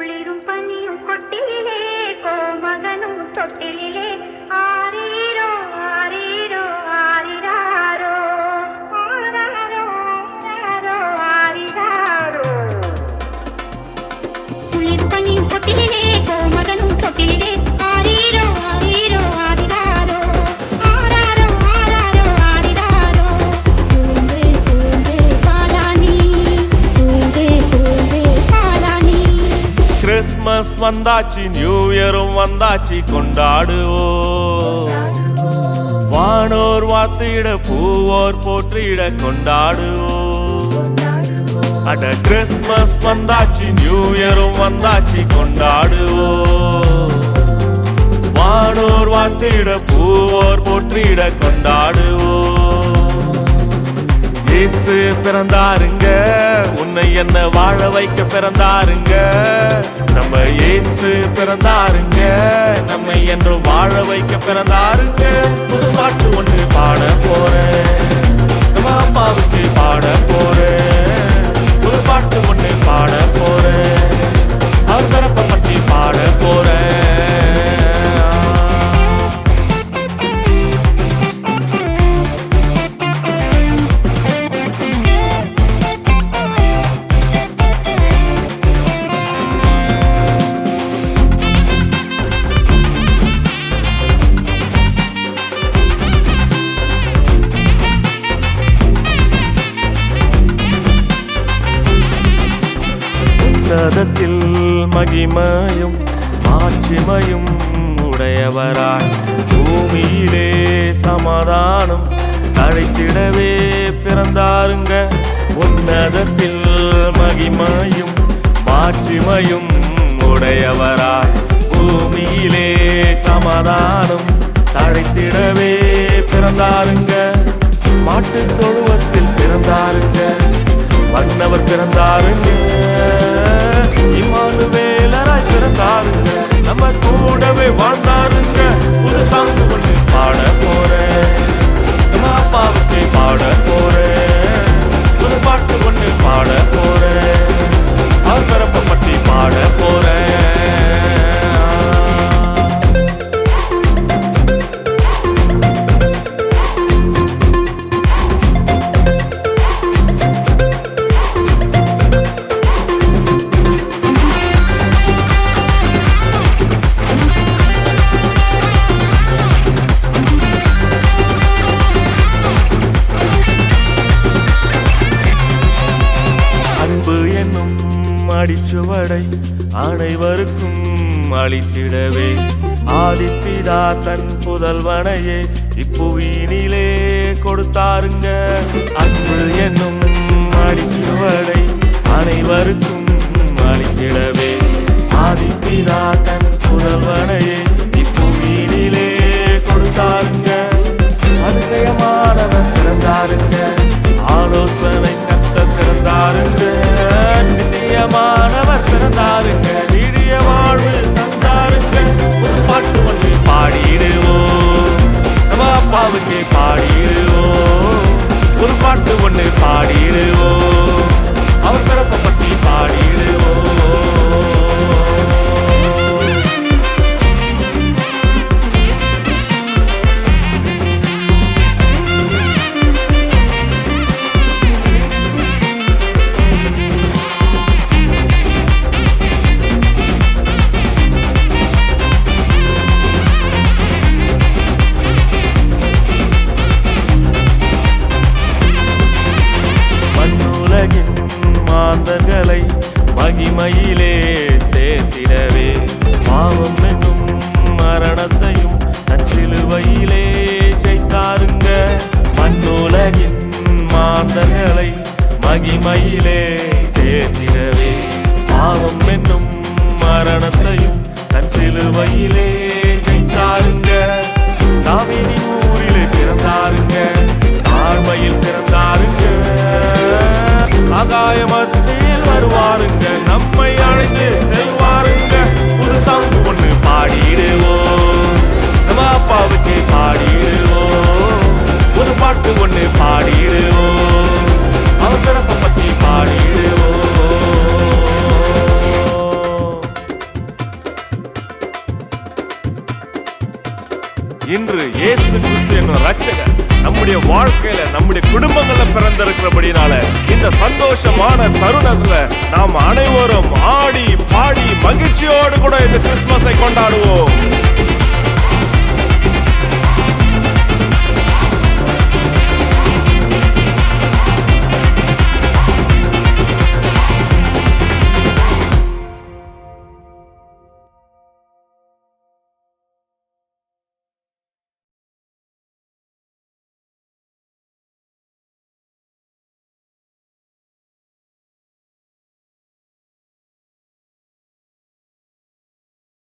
குளிரும் பனியும் கொட்டிலே கோமகனும் தொட்டிலே ஆ கிறிஸ்மஸ் வந்தாச்சு நியூ இயரும் வந்தாச்சு கொண்டாடுவோம் வானோர் வாத்திட பூவோர் போற்றிட கொண்டாடுவோம் அட கிறிஸ்மஸ் வந்தாச்சு நியூ இயரும் வந்தாச்சு கொண்டாடுவோம் வானோர் வாத்திட பூவோர் போற்றிட கொண்டாடுவோம் இயேசு பிறந்தாருங்க. உன்னை என்ன வாழ வைக்க பிறந்தாருங்க. நம்ம இயேசு பிறந்தாருங்க. நம்மை என்று வாழ வைக்க பிறந்தாருங்க. புது பாட்டு ஒன்று பாட போறேன். நம்ம அம்மாவுக்கு பாட போறேன். மகிமையும் மாட்சிமையும் உடையவராய். பூமியிலே சமாதானம் அழைத்திடவே பிறந்தாருங்க. உன்னதத்தில் மகிமையும் மாட்சிமையும் உடையவராய். பூமியிலே சமாதானம் தழைத்திடவே பிறந்தாருங்க. மாட்டு தொழுவத்தில் பிறந்தாருங்க. மன்னவர் பிறந்தாருங்க. இம்மானுவேலராய் பிறந்தாருங்க நம்ம கூடவே வாழ்ந்த அடிச்சுவடை அனைவருக்கும் அளித்திடவே. ஆதிப்பிதா தன் புதல்வனையே இப்புவியினிலே கொடுத்தாருங்க. அன்பு என்னும் அடிச்சுவடை அனைவருக்கும் அளித்திடவே. ஆதிப்பிதா நம்ம பாடிடுவோம். ஒரு பாட்டு ஒன்று பாடிடுவோம். மாந்தர்களை மகிமையிலே சேர்த்திடவே பாவம் என்னும் மரணத்தையும் தன் சிலுவையிலே கைத்தாருங்க தாவீதி ஊரிலே பிறந்தாருங்க. தாழ்மையில் பிறந்தாருங்க. ஆகாய மத்தியில் வருவாருங்க. நம்மை அழைத்து செல்வாருங்க. புது ஒன்று பாடிடுவோம். நம்ம அப்பாவுக்கு பாடிடுவோம். இன்று இயேசு கிறிஸ்து என்ற ரட்சகர் நம்முடைய வாழ்க்கையில நம்முடைய குடும்பங்கள்ல பிறந்திருக்கிறபடினால இந்த சந்தோஷமான தருணத்துல நாம் அனைவரும் ஆடி பாடி மகிழ்ச்சியோடு கூட இந்த கிறிஸ்துமஸை கொண்டாடுவோம்.